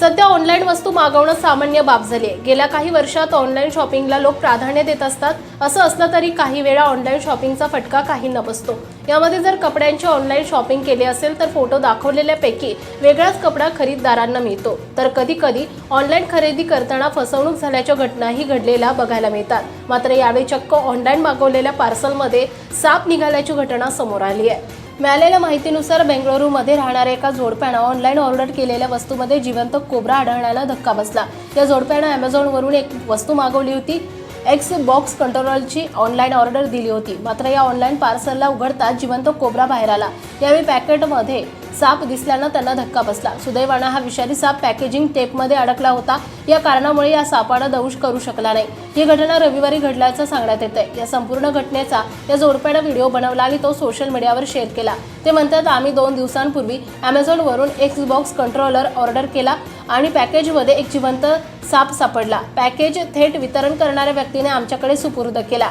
सध्या ऑनलाईन वस्तू मागवणं सामान्य बाब झाली आहे गेल्या काही वर्षात ऑनलाईन शॉपिंगला लोक प्राधान्य देत असतात असं असलं तरी काही वेळा ऑनलाईन शॉपिंगचा फटका काहींना बसतो यामध्ये जर कपड्यांची ऑनलाईन शॉपिंग केली असेल तर फोटो दाखवलेल्यापैकी वेगळाच कपडा खरीददारांना मिळतो. तर कधी कधी ऑनलाईन खरेदी करताना फसवणूक झाल्याच्या घटनाही घडलेल्या बघायला मिळतात. मात्र यावेळी चक्क ऑनलाईन मागवलेल्या पार्सलमध्ये साप निघाल्याची घटना समोर आली आहे मिळालेल्या माहितीनुसार बेंगळुरूमध्ये राहणाऱ्या एका जोडप्यानं ऑनलाईन ऑर्डर केलेल्या वस्तूमध्ये जिवंत कोबरा आढळण्याला धक्का बसला. या जोडप्यानं अमेझॉनवरून एक वस्तू मागवली होती. एक्स बॉक्स कंट्रोलरची ऑनलाईन ऑर्डर दिली होती. मात्र या ऑनलाईन पार्सलला उघडताच जिवंत कोबरा बाहेर आला. यावेळी पॅकेटमध्ये साप दिसल्यानं त्यांना धक्का बसला. सुदैवानं हा विषारी साप पॅकेजिंग टेपमध्ये अडकला होता. या कारणामुळे या सापानं दंश करू शकला नाही. ही घटना रविवारी घडल्याचं सांगण्यात येतंय. या संपूर्ण घटनेचा या जोडप्यानं व्हिडिओ बनवला आणि तो सोशल मीडियावर शेअर केला. ते म्हणतात आम्ही दोन दिवसांपूर्वी अमेझॉनवरून एक्स बॉक्स कंट्रोलर ऑर्डर केला आणि पॅकेजमध्ये एक जिवंत साप सापडला. पॅकेज थेट वितरण करणाऱ्या व्यक्तीने आमच्याकडे सुपूर्द केला.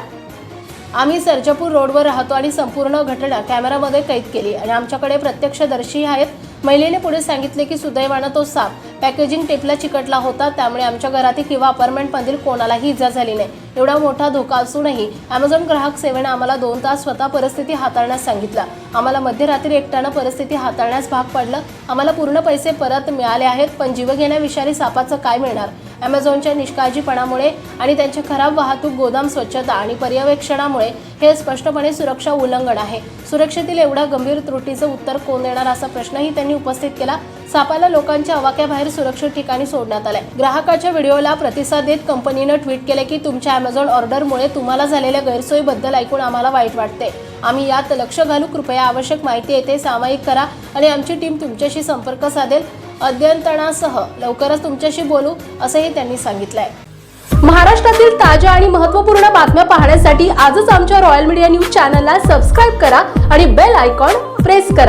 आम्ही सर्जापूर रोडवर राहतो आणि संपूर्ण घटना कॅमेरामध्ये कैद केली. आणि आमच्याकडे प्रत्यक्षदर्शी आहेत. महिलेने पुढे सांगितले की सुदैवानं तो साप पॅकेजिंग टेपला चिकटला होता. त्यामुळे आमच्या घरातील किंवा अपार्टमेंटमधील कोणालाही इजा झाली नाही. एवढा मोठा धोका असूनही अमेझॉन ग्राहक सेवेनं आम्हाला दोन तास स्वतः परिस्थिती हाताळण्यास सांगितलं. आम्हाला मध्यरात्री एकट्यानं परिस्थिती हाताळण्यास भाग पडलं. आम्हाला पूर्ण पैसे परत मिळाले आहेत पण जीवघेण्या विषारी सापाचं काय मिळणार? अमेझॉनच्या निष्काळजीपणामुळे आणि त्यांच्या खराब वाहतूक गोदाम स्वच्छता आणि पर्यवेक्षणामुळे हे स्पष्टपणे सुरक्षा उल्लंघन आहे. सुरक्षेतील एवढ्या गंभीर त्रुटीचं उत्तर कोण देणार असा प्रश्नही त्यांनी उपस्थित केला. सापाला लोकांच्या आवाक्याबाहेर सुरक्षित ठिकाणी सोडण्यात आलंय. ग्राहकाच्या व्हिडिओला प्रतिसाद देत कंपनीनं ट्विट केले की तुमच्या अमेझॉन ऑर्डरमुळे तुम्हाला झालेल्या गैरसोयीबद्दल ऐकून आम्हाला वाईट वाटते. आम्ही यात लक्ष घालू. कृपया आवश्यक माहिती येते सामायिक करा आणि आमची टीम तुमच्याशी संपर्क साधेल. अद्यतनासह लवकरच तुमच्याशी बोलू असंही त्यांनी सांगितलंय. महाराष्ट्रातील ताज्या आणि महत्त्वपूर्ण बातम्या पाहण्यासाठी आजच आमच्या रॉयल मीडिया न्यूज चॅनलला सबस्क्राईब करा आणि बेल आयकॉन प्रेस करा.